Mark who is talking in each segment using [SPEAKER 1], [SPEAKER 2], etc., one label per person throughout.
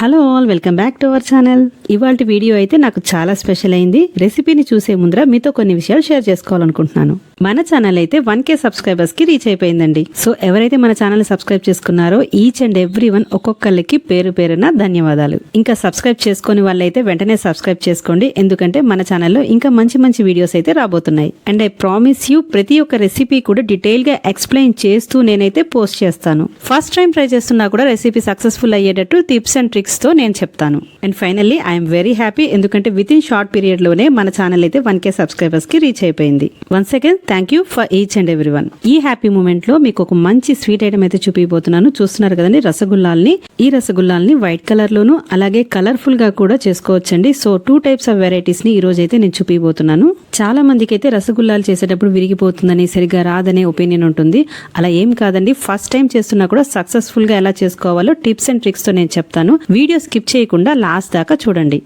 [SPEAKER 1] Hello all welcome back to our channel ఇవాళ video అయితే నాకు చాలా స్పెషల్ అయింది. రెసిపీని చూసే ముందర మీతో కొన్ని విషయాలు షేర్ చేసుకోవాలనుకుంటున్నాను. మన ఛానల్ అయితే వన్ కే సబ్స్క్రైబర్స్కి రీచ్ అయిపోయిందండి. సో ఎవరైతే మన ఛానల్ సబ్స్క్రైబ్ చేసుకున్నారో ఈచ్ అండ్ ఎవ్రీ వన్ ఒక్కొక్కరికి పేరు పేరున ధన్యవాదాలు. ఇంకా సబ్స్క్రైబ్ చేసుకుని వాళ్ళైతే వెంటనే సబ్స్క్రైబ్ చేసుకోండి. ఎందుకంటే మన ఛానల్లో ఇంకా మంచి మంచి వీడియోస్ అయితే రాబోతున్నాయి. అండ్ ఐ ప్రామిస్ యూ ప్రతి ఒక్క రెసిపీ కూడా డీటెయిల్గా ఎక్స్ప్లెయిన్ చేస్తూ నేనైతే పోస్ట్ చేస్తాను. ఫస్ట్ టైం ట్రై చేస్తున్నా కూడా రెసిపీ సక్సెస్ఫుల్ అయ్యేటట్టు టిప్స్ అండ్ ట్రిక్స్తో నేను చెప్తాను. And finally I'm very happy ఎందుకంటే విత్ ఇన్ షార్ట్ పీరియడ్లోనే మన ఛానల్ అయితే వన్ కే సబ్స్క్రైబర్స్కి రీచ్ అయిపోయింది. Once again thank you for each and every one ఈ హ్యాపీ మూమెంట్లో మీకు ఒక మంచి స్వీట్ ఐటమ్ అయితే చూపిపోతున్నాను చూస్తున్నారు కదండి రసగుల్లాల్ని. ఈ రసగుల్లాల్ని వైట్ కలర్ లోను అలాగే కలర్ఫుల్గా కూడా చేసుకోవచ్చండి. సో టూ టైప్స్ ఆఫ్ వెరైటీస్ని ఈ రోజు అయితే నేను చూపిపోతున్నాను చాలా మందికి అయితే రసగుల్లాలు చేసేటప్పుడు విరిగిపోతుందని సరిగ్గా రాదనే ఒపీనియన్ ఉంటుంది. అలా ఏం కాదండి ఫస్ట్ టైం చేస్తున్నా కూడా సక్సెస్ఫుల్గా ఎలా చేసుకోవాలో టిప్స్ అండ్ ట్రిక్స్తో నేను చెప్తాను. వీడియో స్కిప్ చేయకుండా లాస్ట్ దాకా చూడండి.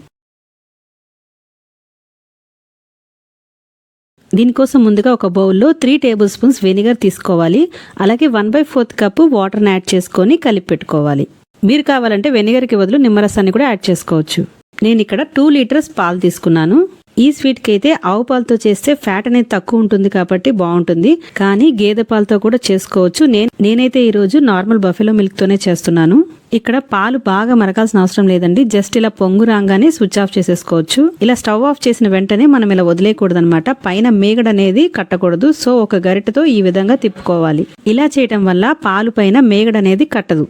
[SPEAKER 1] దీనికోసం ముందుగా ఒక బౌల్లో త్రీ టేబుల్ స్పూన్స్ వెనిగర్ తీసుకోవాలి. అలాగే వన్ బై ఫోర్త్ కప్పు వాటర్ని యాడ్ చేసుకొని కలిపి పెట్టుకోవాలి. మీరు కావాలంటే వెనిగర్కి బదులు నిమ్మరసాన్ని కూడా యాడ్ చేసుకోవచ్చు. నేను ఇక్కడ టూ లీటర్స్ పాలు తీసుకున్నాను. ఈ స్వీట్కి అయితే ఆవు పాలతో చేస్తే ఫ్యాట్ అనేది తక్కువ ఉంటుంది కాబట్టి బాగుంటుంది. కానీ గేదె పాలతో కూడా చేసుకోవచ్చు. నేను నేనైతే ఈరోజు నార్మల్ బఫెలో మిల్క్తోనే చేస్తున్నాను. ఇక్కడ పాలు బాగా మరగాల్సిన అవసరం లేదండి. జస్ట్ ఇలా పొంగు రాగానే స్విచ్ ఆఫ్ చేసేసుకోవచ్చు. ఇలా స్టవ్ ఆఫ్ చేసిన వెంటనే మనం ఇలా వదిలేయకూడదు అనమాట పైన మేగడ అనేది కట్టకూడదు. సో ఒక గరిటతో ఈ విధంగా తిప్పుకోవాలి. ఇలా చేయటం వల్ల పాలు పైన మేగడ అనేది కట్టదు.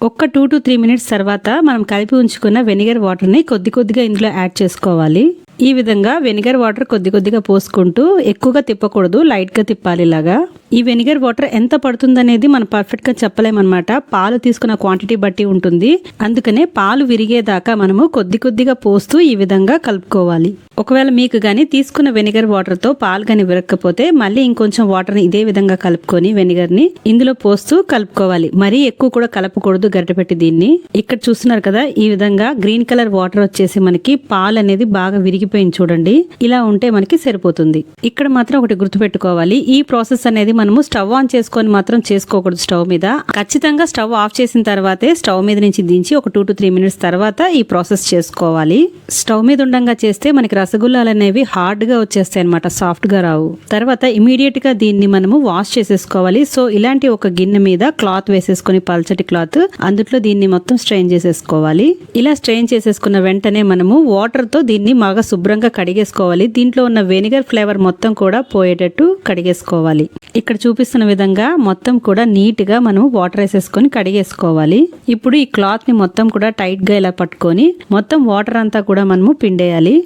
[SPEAKER 1] ఒక్క టూ టు త్రీ మినిట్స్ తర్వాత మనం కలిపి ఉంచుకున్న వెనిగర్ వాటర్ని కొద్ది కొద్దిగా ఇందులో యాడ్ చేసుకోవాలి. ఈ విధంగా వెనిగర్ వాటర్ కొద్ది కొద్దిగా పోసుకుంటూ ఎక్కువగా తిప్పకూడదు లైట్గా తిప్పాలి ఇలాగా. ఈ వెనిగర్ వాటర్ ఎంత పడుతుందనేది మనం పర్ఫెక్ట్గా చెప్పలేమన్నమాట. పాలు తీసుకున్న క్వాంటిటీ బట్టి ఉంటుంది. అందుకనే పాలు విరిగేదాకా మనము కొద్ది కొద్దిగా పోస్తూ ఈ విధంగా కలుపుకోవాలి. ఒకవేళ మీకు కానీ తీసుకున్న వెనిగర్ వాటర్తో పాలు కానీ విరక్కపోతే మళ్ళీ ఇంకొంచెం వాటర్ని ఇదే విధంగా కలుపుకొని వెనిగర్ని ఇందులో పోస్తూ కలుపుకోవాలి. మరీ ఎక్కువ కూడా కలపకూడదు గరిటపెట్టి దీన్ని. ఇక్కడ చూస్తున్నారు కదా ఈ విధంగా గ్రీన్ కలర్ వాటర్ వచ్చేసి మనకి పాలు అనేది బాగా విరిగిపోయింది చూడండి. ఇలా ఉంటే మనకి సరిపోతుంది. ఇక్కడ మాత్రం ఒకటి గుర్తుపెట్టుకోవాలి. ఈ ప్రాసెస్ అనేది మనము స్టవ్ ఆన్ చేసుకొని మాత్రం చేసుకోకూడదు స్టవ్ మీద. ఖచ్చితంగా స్టవ్ ఆఫ్ చేసిన తర్వాతే స్టవ్ మీద నుంచి దించి ఒక టూ టు త్రీ మినిట్స్ తర్వాత ఈ ప్రాసెస్ చేసుకోవాలి. స్టవ్ మీద ఉండంగా చేస్తే మనకి రసగుల్లాలు అనేవి హార్డ్గా వచ్చేస్తాయి అనమాట సాఫ్ట్గా రావు. తర్వాత ఇమీడియట్గా దీన్ని మనము వాష్ చేసేసుకోవాలి. సో ఇలాంటి ఒక గిన్నె మీద క్లాత్ వేసేసుకొని పల్చటి క్లాత్ అందులో దీన్ని మొత్తం స్ట్రెయిన్ చేసేసుకోవాలి. ఇలా స్ట్రెయిన్ చేసేసుకున్న వెంటనే మనము వాటర్తో దీన్ని బాగా శుభ్రంగా కడిగేసుకోవాలి. దీంట్లో ఉన్న వెనిగర్ ఫ్లేవర్ మొత్తం కూడా పోయేటట్టు కడిగేసుకోవాలి. ఇక్కడ చూపిస్తున్న విధంగా మొత్తం కూడా నీట్గా మనం వాటర్ వేసేసుకొని కడిగేసుకోవాలి. ఇప్పుడు ఈ క్లాత్ని మొత్తం కూడా టైట్గా ఇలా పట్టుకొని మొత్తం వాటర్ అంతా కూడా మనము పిండేయాలి.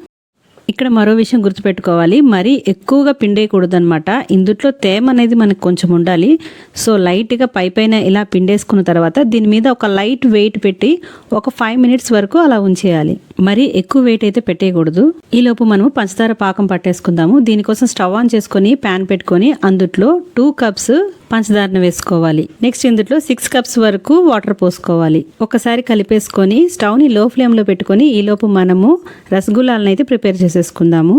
[SPEAKER 1] ఇక్కడ మరో విషయం గుర్తుపెట్టుకోవాలి. మరీ ఎక్కువగా పిండేయకూడదు అనమాట ఇందుట్లో తేమ అనేది మనకు కొంచెం ఉండాలి. సో లైట్గా పై పైన ఇలా పిండేసుకున్న తర్వాత దీని మీద ఒక లైట్ వెయిట్ పెట్టి ఒక ఫైవ్ మినిట్స్ వరకు అలా ఉంచేయాలి. మరి ఎక్కువ వెయిట్ అయితే పెట్టేయకూడదు. ఈలోపు మనము పంచదార పాకం పట్టేసుకుందాము. దీనికోసం స్టవ్ ఆన్ చేసుకొని ప్యాన్ పెట్టుకొని అందుట్లో టూ కప్స్ పంచదారను వేసుకోవాలి. నెక్స్ట్ ఇందులో సిక్స్ కప్స్ వరకు వాటర్ పోసుకోవాలి. ఒకసారి కలిపేసుకొని స్టవ్ని లో ఫ్లేమ్లో పెట్టుకొని ఈలోపు మనము రసగుల్లాలను అయితే ప్రిపేర్ చేసేసుకుందాము.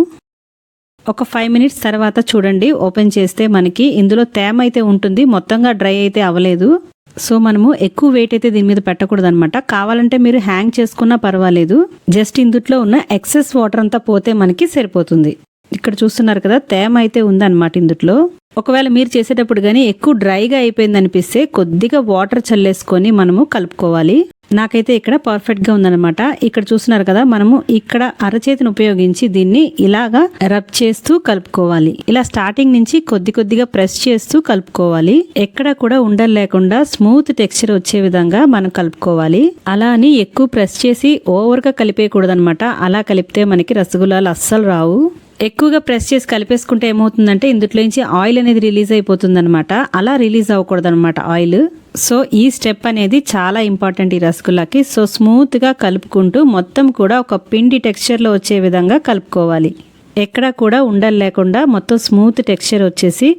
[SPEAKER 1] ఒక ఫైవ్ మినిట్స్ తర్వాత చూడండి ఓపెన్ చేస్తే మనకి ఇందులో తేమ అయితే ఉంటుంది మొత్తంగా డ్రై అయితే అవ్వలేదు. సో మనము ఎక్కువ వెయిట్ అయితే దీని మీద పెట్టకూడదు అనమాట కావాలంటే మీరు హ్యాంగ్ చేసుకున్నా పర్వాలేదు. జస్ట్ ఇందుట్లో ఉన్న ఎక్సెస్ వాటర్ అంతా పోతే మనకి సరిపోతుంది. ఇక్కడ చూస్తున్నారు కదా తేమ అయితే ఉందన్నమాట ఇందుట్లో. ఒకవేళ మీరు చేసేటప్పుడు కానీ ఎక్కువ డ్రైగా అయిపోయింది అనిపిస్తే కొద్దిగా వాటర్ చల్లేసుకొని మనము కలుపుకోవాలి. నాకైతే ఇక్కడ పర్ఫెక్ట్గా ఉందనమాట ఉందన్నమాట. ఇక్కడ చూస్తున్నారు కదా మనము ఇక్కడ అరచేతిని ఉపయోగించి దీన్ని ఇలాగా రబ్ చేస్తూ కలుపుకోవాలి. ఇలా స్టార్టింగ్ నుంచి కొద్ది కొద్దిగా ప్రెస్ చేస్తూ కలుపుకోవాలి. ఎక్కడ కూడా ఉండలు లేకుండా స్మూత్ టెక్స్చర్ వచ్చే విధంగా మనం కలుపుకోవాలి. అలా అని ఎక్కువ ప్రెస్ చేసి ఓవర్గా కలిపేయకూడదనమాట అలా కలిపితే మనకి రసగుల్లాలు అస్సలు రావు. ఎక్కువగా ప్రెస్ చేసి కలిపేసుకుంటే ఏమవుతుందంటే ఇందులో నుంచి ఆయిల్ అనేది రిలీజ్ అయిపోతుంది అనమాట అలా రిలీజ్ అవ్వకూడదనమాట ఆయిల్. సో ఈ స్టెప్ అనేది చాలా ఇంపార్టెంట్ ఈ రసగుల్లాకి. సో స్మూత్గా కలుపుకుంటూ మొత్తం కూడా ఒక పిండి టెక్స్చర్లో వచ్చే విధంగా కలుపుకోవాలి. ఎక్కడా కూడా ఉండలు లేకుండా మొత్తం స్మూత్ టెక్స్చర్ వచ్చేసి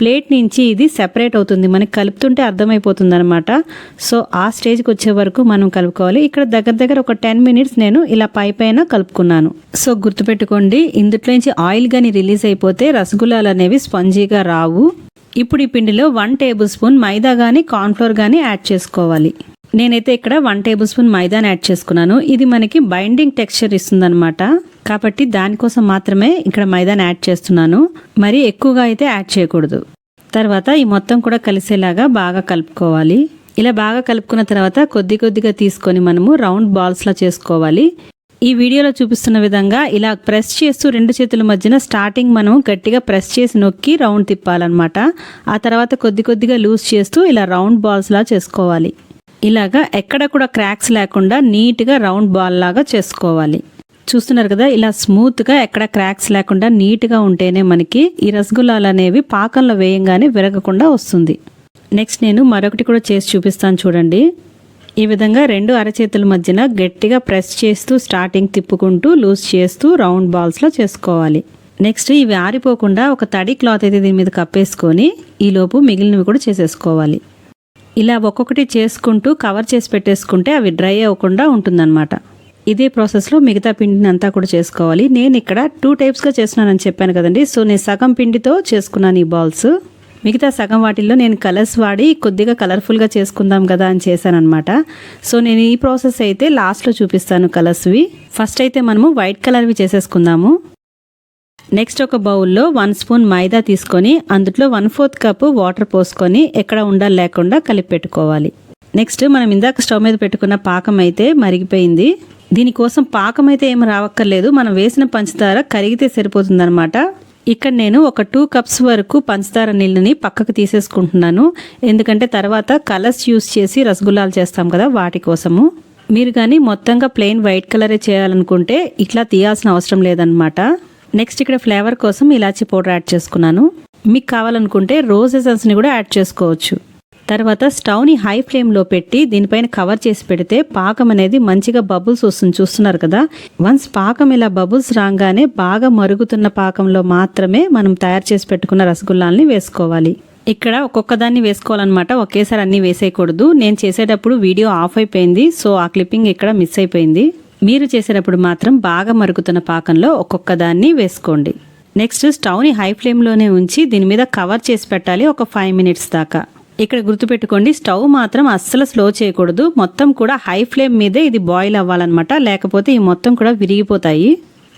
[SPEAKER 1] ప్లేట్ నుంచి ఇది సెపరేట్ అవుతుంది. మనకి కలుపుతుంటే అర్థమైపోతుంది అనమాట సో ఆ స్టేజ్కి వచ్చే వరకు మనం కలుపుకోవాలి. ఇక్కడ దగ్గర దగ్గర ఒక టెన్ మినిట్స్ నేను ఇలా పై పైన కలుపుకున్నాను. సో గుర్తుపెట్టుకోండి ఇందులో నుంచి ఆయిల్ కానీ రిలీజ్ అయిపోతే రసగుల్లాలు అనేవి స్పంజీగా రావు. ఇప్పుడు ఈ పిండిలో వన్ టేబుల్ స్పూన్ మైదా కానీ కార్న్ఫ్లోర్ కానీ యాడ్ చేసుకోవాలి. నేనైతే ఇక్కడ వన్ టేబుల్ స్పూన్ మైదాని యాడ్ చేసుకున్నాను. ఇది మనకి బైండింగ్ టెక్స్చర్ ఇస్తుందనమాట కాబట్టి దానికోసం మాత్రమే ఇక్కడ మైదాని యాడ్ చేస్తున్నాను. మరి ఎక్కువగా అయితే యాడ్ చేయకూడదు. తర్వాత ఈ మొత్తం కూడా కలిసేలాగా బాగా కలుపుకోవాలి. ఇలా బాగా కలుపుకున్న తర్వాత కొద్ది కొద్దిగా తీసుకొని మనము రౌండ్ బాల్స్లా చేసుకోవాలి. ఈ వీడియోలో చూపిస్తున్న విధంగా ఇలా ప్రెస్ చేస్తూ రెండు చేతుల మధ్యన స్టార్టింగ్ మనం గట్టిగా ప్రెస్ చేసి నొక్కి రౌండ్ తిప్పాలన్నమాట. ఆ తర్వాత కొద్ది కొద్దిగా లూజ్ చేస్తూ ఇలా రౌండ్ బాల్స్లా చేసుకోవాలి. ఇలాగా ఎక్కడ కూడా క్రాక్స్ లేకుండా నీట్గా రౌండ్ బాల్ లాగా చేసుకోవాలి. చూస్తున్నారు కదా ఇలా స్మూత్గా ఎక్కడ క్రాక్స్ లేకుండా నీట్గా ఉంటేనే మనకి ఈ రసగుల్లాలు అనేవి పాకంలో వేయంగానే విరగకుండా వస్తుంది. నెక్స్ట్ నేను మరొకటి కూడా చేసి చూపిస్తాను చూడండి. ఈ విధంగా రెండు అరచేతుల మధ్యన గట్టిగా ప్రెస్ చేస్తూ స్టార్టింగ్ తిప్పుకుంటూ లూజ్ చేస్తూ రౌండ్ బాల్స్లో చేసుకోవాలి. నెక్స్ట్ ఇవి ఆరిపోకుండా ఒక తడి క్లాత్ అయితే దీని మీద కప్పేసుకొని ఈలోపు మిగిలినవి కూడా చేసేసుకోవాలి. ఇలా ఒక్కొక్కటి చేసుకుంటూ కవర్ చేసి పెట్టేసుకుంటే అవి డ్రై అవ్వకుండా ఉంటుందన్నమాట. ఇదే ప్రాసెస్లో మిగతా పిండిని అంతా కూడా చేసుకోవాలి. నేను ఇక్కడ టూ టైప్స్గా చేస్తున్నానని చెప్పాను కదండి. సో నేను సగం పిండితో చేసుకున్నాను ఈ బాల్స్ మిగతా సగం వాటిల్లో నేను కలర్స్ వాడి కొద్దిగా కలర్ఫుల్గా చేసుకుందాం కదా అని చేశాను అనమాట సో నేను ఈ ప్రాసెస్ అయితే లాస్ట్లో చూపిస్తాను కలర్స్వి ఫస్ట్ అయితే మనము వైట్ కలర్వి చేసేసుకుందాము. నెక్స్ట్ ఒక బౌల్లో వన్ స్పూన్ మైదా తీసుకొని అందులో వన్ ఫోర్త్ కప్ వాటర్ పోసుకొని ఎక్కడ ఉండాలి లేకుండా కలిపి పెట్టుకోవాలి. నెక్స్ట్ మనం ఇందాక స్టవ్ మీద పెట్టుకున్న పాకం అయితే మరిగిపోయింది. దీనికోసం పాకం అయితే ఏం రావక్కర్లేదు. మనం వేసిన పంచదార కరిగితే సరిపోతుందనమాట ఇక్కడ నేను ఒక టూ కప్స్ వరకు పంచదార నీళ్ళని పక్కకు తీసేసుకుంటున్నాను. ఎందుకంటే తర్వాత కలర్స్ యూస్ చేసి రసగుల్లాలు చేస్తాం కదా వాటి కోసము. మీరు కానీ మొత్తంగా ప్లెయిన్ వైట్ కలరే చేయాలనుకుంటే ఇట్లా తీయాల్సిన అవసరం లేదనమాట నెక్స్ట్ ఇక్కడ ఫ్లేవర్ కోసం ఇలాచీ పౌడర్ యాడ్ చేసుకున్నాను. మీకు కావాలనుకుంటే రోజ్ ఎసెన్స్ని కూడా యాడ్ చేసుకోవచ్చు. తర్వాత స్టవ్ని హై ఫ్లేమ్లో పెట్టి దీనిపైన కవర్ చేసి పెడితే పాకం అనేది మంచిగా బబుల్స్ వస్తుంది. చూస్తున్నారు కదా? వన్స్ పాకం ఇలా బబుల్స్ రాగానే బాగా మరుగుతున్న పాకంలో మాత్రమే మనం తయారు చేసి పెట్టుకున్న రసగుల్లాల్ని వేసుకోవాలి. ఇక్కడ ఒక్కొక్క దాన్ని వేసుకోవాలన్నమాట. ఒకేసారి అన్ని వేసేయకూడదు. నేను చేసేటప్పుడు వీడియో ఆఫ్ అయిపోయింది. సో ఆ క్లిప్పింగ్ ఇక్కడ మిస్ అయిపోయింది. మీరు చేసేటప్పుడు మాత్రం బాగా మరుగుతున్న పాకంలో ఒక్కొక్క దాన్ని వేసుకోండి. నెక్స్ట్ స్టవ్ని హై ఫ్లేమ్లోనే ఉంచి దీని మీద కవర్ చేసి పెట్టాలి ఒక ఫైవ్ మినిట్స్ దాకా. ఇక్కడ గుర్తుపెట్టుకోండి స్టవ్ మాత్రం అస్సలు స్లో చేయకూడదు. మొత్తం కూడా హై ఫ్లేమ్ మీదే ఇది బాయిల్ అవ్వాలన్నమాట. లేకపోతే ఈ మొత్తం కూడా విరిగిపోతాయి.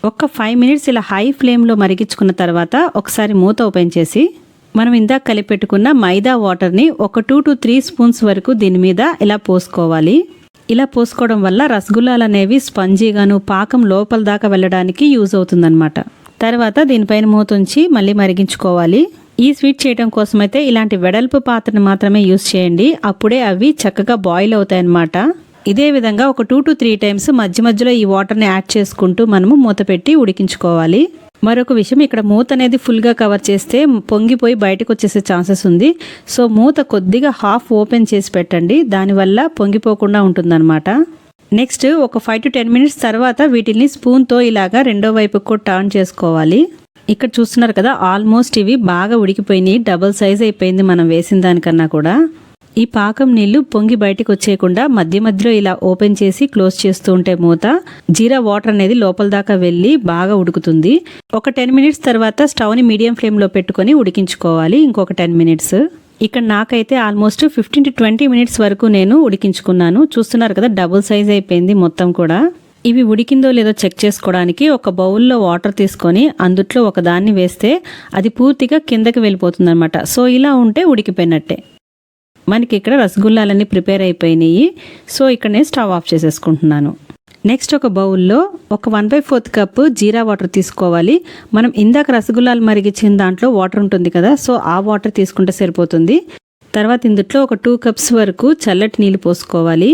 [SPEAKER 1] ఒక్క ఫైవ్ మినిట్స్ ఇలా హై ఫ్లేమ్లో మరిగించుకున్న తర్వాత ఒకసారి మూత ఓపెన్ చేసి మనం ఇందాక కలిపెట్టుకున్న మైదా వాటర్ని ఒక టూ టు త్రీ స్పూన్స్ వరకు దీని మీద ఇలా పోసుకోవాలి. ఇలా పోసుకోవడం వల్ల రసగుల్లాలు అనేవి స్పంజీగాను పాకం లోపల దాకా వెళ్ళడానికి యూజ్ అవుతుందన్నమాట. తర్వాత దీనిపైన మూత ఉంచి మళ్ళీ మరిగించుకోవాలి. ఈ స్వీట్ చేయడం కోసమైతే ఇలాంటి వెడల్పు పాత్రని మాత్రమే యూజ్ చేయండి. అప్పుడే అవి చక్కగా బాయిల్ అవుతాయన్నమాట. ఇదే విధంగా ఒక టూ టు త్రీ టైమ్స్ మధ్య మధ్యలో ఈ వాటర్ని యాడ్ చేసుకుంటూ మనము మూత పెట్టి ఉడికించుకోవాలి. మరొక విషయం ఇక్కడ మూత అనేది ఫుల్గా కవర్ చేస్తే పొంగిపోయి బయటకు వచ్చేసే ఛాన్సెస్ ఉంది. సో మూత కొద్దిగా హాఫ్ ఓపెన్ చేసి పెట్టండి. దానివల్ల పొంగిపోకుండా ఉంటుందన్నమాట. నెక్స్ట్ ఒక ఫైవ్ టు టెన్ మినిట్స్ తర్వాత వీటిని స్పూన్తో ఇలాగా రెండో వైపుకు టర్న్ చేసుకోవాలి. ఇక్కడ చూస్తున్నారు కదా ఆల్మోస్ట్ ఇవి బాగా ఉడికిపోయినాయి. డబుల్ సైజ్ అయిపోయింది మనం వేసిన దానికన్నా కూడా. ఈ పాకం నీళ్ళు పొంగి బయటకు వచ్చేయకుండా మధ్య మధ్యలో ఇలా ఓపెన్ చేసి క్లోజ్ చేస్తూ ఉంటే మూత జీరా వాటర్ అనేది లోపల దాకా వెళ్ళి బాగా ఉడుకుతుంది. ఒక టెన్ మినిట్స్ తర్వాత స్టవ్ని మీడియం ఫ్లేమ్లో పెట్టుకొని ఉడికించుకోవాలి. ఇంకొక టెన్ మినిట్స్. ఇక్కడ నాకైతే almost fifteen to twenty minutes వరకు నేను ఉడికించుకున్నాను. చూస్తున్నారు కదా డబుల్ సైజ్ అయిపోయింది మొత్తం కూడా. ఇవి ఉడికిందో లేదో చెక్ చేసుకోవడానికి ఒక బౌల్లో వాటర్ తీసుకొని అందుట్లో ఒక దాన్ని వేస్తే అది పూర్తిగా కిందకి వెళ్ళిపోతుంది అనమాట సో ఇలా ఉంటే ఉడికిపోయినట్టే. మనకి ఇక్కడ రసగుల్లాలన్నీ ప్రిపేర్ అయిపోయినాయి. సో ఇక్కడ నేను స్టవ్ ఆఫ్ చేసేసుకుంటున్నాను. నెక్స్ట్ ఒక బౌల్లో ఒక వన్ బై ఫోర్త్ కప్ జీరా వాటర్ తీసుకోవాలి. మనం ఇందాక రసగుల్లాలు మరిగించిన దాంట్లో వాటర్ ఉంటుంది కదా సో ఆ వాటర్ తీసుకుంటే సరిపోతుంది. తర్వాత ఇందుట్లో ఒక టూ కప్స్ వరకు చల్లటి నీళ్ళు పోసుకోవాలి.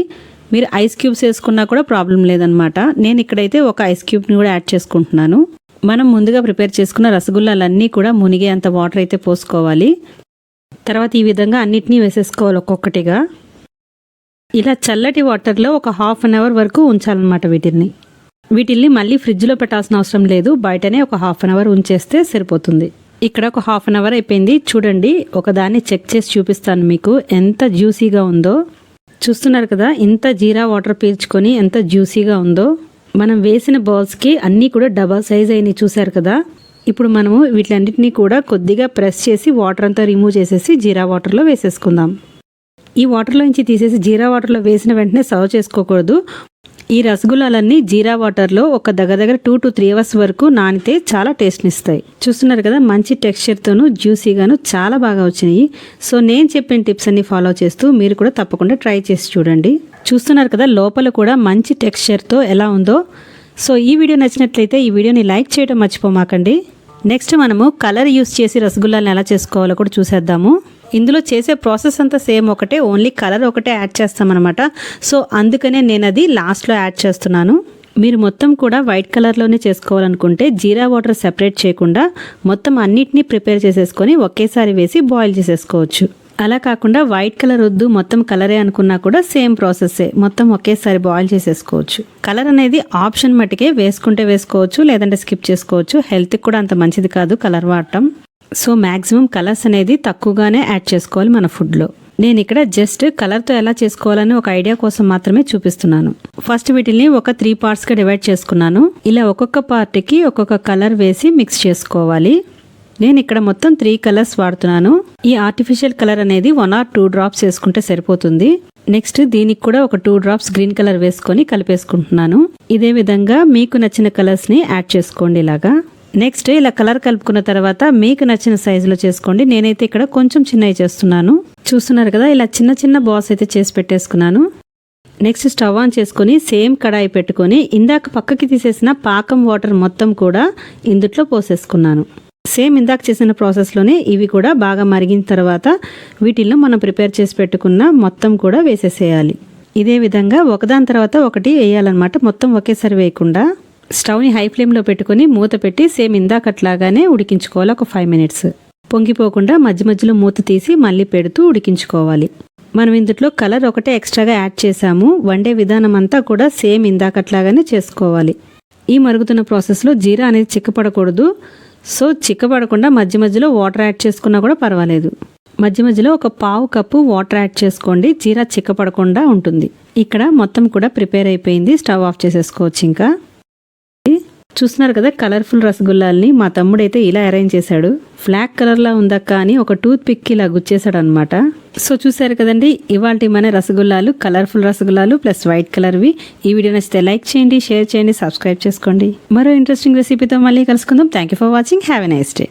[SPEAKER 1] మీరు ఐస్ క్యూబ్స్ వేసుకున్నా కూడా ప్రాబ్లం లేదనమాట నేను ఇక్కడైతే ఒక ఐస్ క్యూబ్ని కూడా యాడ్ చేసుకుంటున్నాను. మనం ముందుగా ప్రిపేర్ చేసుకున్న రసగుల్లాలన్నీ కూడా మునిగే అంత వాటర్ అయితే పోసుకోవాలి. తర్వాత ఈ విధంగా అన్నిటినీ వేసేసుకోవాలి ఒక్కొక్కటిగా. ఇలా చల్లటి వాటర్లో ఒక హాఫ్ అన్ అవర్ వరకు ఉంచాలన్నమాట వీటిని వీటిల్ని మళ్ళీ ఫ్రిడ్జ్లో పెట్టాల్సిన అవసరం లేదు. బయటనే ఒక హాఫ్ అన్ అవర్ ఉంచేస్తే సరిపోతుంది. ఇక్కడ ఒక హాఫ్ అన్ అవర్ అయిపోయింది. చూడండి ఒకదాన్ని చెక్ చేసి చూపిస్తాను మీకు. ఎంత జ్యూసీగా ఉందో. చూస్తున్నారు కదా ఇంత జీరా వాటర్ పీల్చుకొని ఎంత జ్యూసీగా ఉందో. మనం వేసిన బాల్స్కి అన్నీ కూడా డబల్ సైజ్ అయినాయి చూసారు కదా. ఇప్పుడు మనము వీటిలన్నిటినీ కూడా కొద్దిగా ప్రెస్ చేసి వాటర్ అంతా రిమూవ్ చేసేసి జీరా వాటర్లో వేసేసుకుందాం. ఈ వాటర్లో నుంచి తీసేసి జీరా వాటర్లో వేసిన వెంటనే సర్వ్ చేసుకోకూడదు. ఈ రసగుల్లాలన్నీ జీరా వాటర్లో ఒక దగ్గర దగ్గర టూ టు త్రీ అవర్స్ వరకు నానితే చాలా టేస్ట్ని ఇస్తాయి చూస్తున్నారు కదా మంచి టెక్స్చర్తోను జ్యూసీగాను చాలా బాగా వచ్చినాయి. సో నేను చెప్పిన టిప్స్ అన్ని ఫాలో చేస్తూ మీరు కూడా తప్పకుండా ట్రై చేసి చూడండి. చూస్తున్నారు కదా లోపల కూడా మంచి టెక్స్చర్తో ఎలా ఉందో. సో ఈ వీడియో నచ్చినట్లయితే ఈ వీడియోని లైక్ చేయడం మర్చిపోమాకండి. నెక్స్ట్ మనము కలర్ యూస్ చేసి రసగుల్లాలను ఎలా చేసుకోవాలో కూడా చూసేద్దాము. ఇందులో చేసే ప్రాసెస్ అంతా సేమ్ ఒకటే ఓన్లీ కలర్ ఒకటే యాడ్ చేస్తామన్నమాట. సో అందుకనే నేను అది లాస్ట్లో యాడ్ చేస్తున్నాను. మీరు మొత్తం కూడా వైట్ కలర్లోనే చేసుకోవాలనుకుంటే జీరా వాటర్ సెపరేట్ చేయకుండా మొత్తం అన్నిటినీ ప్రిపేర్ చేసేసుకొని ఒకేసారి వేసి బాయిల్ చేసేసుకోవచ్చు. అలా కాకుండా వైట్ కలర్ వద్దు మొత్తం కలరే అనుకున్నా కూడా సేమ్ ప్రాసెస్సే. మొత్తం ఒకేసారి బాయిల్ చేసేసుకోవచ్చు. కలర్ అనేది ఆప్షన్ మట్టుకే వేసుకుంటే వేసుకోవచ్చు లేదంటే స్కిప్ చేసుకోవచ్చు. హెల్త్కి కూడా అంత మంచిది కాదు కలర్ వాడటం. సో మ్యాక్సిమం కలర్స్ అనేది తక్కువగానే యాడ్ చేసుకోవాలి మన ఫుడ్లో. నేను ఇక్కడ జస్ట్ కలర్తో ఎలా చేసుకోవాలని ఒక ఐడియా కోసం మాత్రమే చూపిస్తున్నాను. ఫస్ట్ వీటిని ఒక త్రీ పార్ట్స్గా డివైడ్ చేసుకున్నాను. ఇలా ఒక్కొక్క పార్ట్కి ఒక్కొక్క కలర్ వేసి మిక్స్ చేసుకోవాలి. నేను ఇక్కడ మొత్తం త్రీ కలర్స్ వాడుతున్నాను. ఈ ఆర్టిఫిషియల్ కలర్ అనేది వన్ ఆర్ టూ డ్రాప్స్ వేసుకుంటే సరిపోతుంది. నెక్స్ట్ దీనికి కూడా ఒక టూ డ్రాప్స్ గ్రీన్ కలర్ వేసుకొని కలిపేసుకుంటున్నాను. ఇదే విధంగా మీకు నచ్చిన కలర్స్ని యాడ్ చేసుకోండి ఇలాగా. నెక్స్ట్ ఇలా కలర్ కలుపుకున్న తర్వాత మీకు నచ్చిన సైజులో చేసుకోండి. నేనైతే ఇక్కడ కొంచెం చిన్నవి చేస్తున్నాను. చూస్తున్నారు కదా ఇలా చిన్న చిన్న బాల్స్ అయితే చేసి పెట్టేసుకున్నాను. నెక్స్ట్ స్టవ్ ఆన్ చేసుకొని సేమ్ కడాయి పెట్టుకొని ఇందాక పక్కకి తీసేసిన పాకం వాటర్ మొత్తం కూడా ఇందుట్లో పోసేసుకున్నాను. సేమ్ ఇందాక చేసిన ప్రాసెస్లోనే ఇవి కూడా బాగా మరిగిన తర్వాత వీటిల్లో మనం ప్రిపేర్ చేసి పెట్టుకున్న మొత్తం కూడా వేసేసేయాలి. ఇదే విధంగా ఒకదాని తర్వాత ఒకటి వేయాలన్నమాట. మొత్తం ఒకేసారి వేయకుండా స్టవ్ని హై ఫ్లేమ్లో పెట్టుకొని మూత పెట్టి సేమ్ ఇందాకట్లాగానే ఉడికించుకోవాలి ఒక ఫైవ్ మినిట్స్. పొంగిపోకుండా మధ్య మధ్యలో మూత తీసి మళ్ళీ పెడుతూ ఉడికించుకోవాలి. మనం ఇందులో కలర్ ఒకటే ఎక్స్ట్రాగా యాడ్ చేసాము వండే విధానం అంతా కూడా సేమ్ ఇందాకట్లాగానే చేసుకోవాలి. ఈ మరుగుతున్న ప్రాసెస్లో జీరా అనేది చిక్కపడకూడదు. సో చిక్కబడకుండా మధ్య మధ్యలో వాటర్ యాడ్ చేసుకున్నా కూడా పర్వాలేదు. మధ్య మధ్యలో ఒక పావు కప్పు వాటర్ యాడ్ చేసుకోండి. జీరా చిక్కపడకుండా ఉంటుంది. ఇక్కడ మొత్తం కూడా ప్రిపేర్ అయిపోయింది. స్టవ్ ఆఫ్ చేసేసుకోవచ్చు ఇంకా. చూస్తున్నారు కదా కలర్ఫుల్ రసగుల్లాల్ని. మా తమ్ముడైతే ఇలా అరేంజ్ చేశాడు. ఫ్లాక్ కలర్లా ఉందక్క అని ఒక టూత్ పిక్ ఇలా గుచ్చేశాడు అనమాట సో చూసారు కదండి ఇవాళ మన రసగుల్లాలు కలర్ఫుల్ రసగుల్లాలు ప్లస్ వైట్ కలర్వి ఈ వీడియో నచ్చితే లైక్ చేయండి షేర్ చేయండి సబ్స్క్రైబ్ చేసుకోండి. మరో ఇంట్రెస్టింగ్ రెసిపీతో మళ్ళీ కలుసుకుందాం. Thank you for watching have a nice day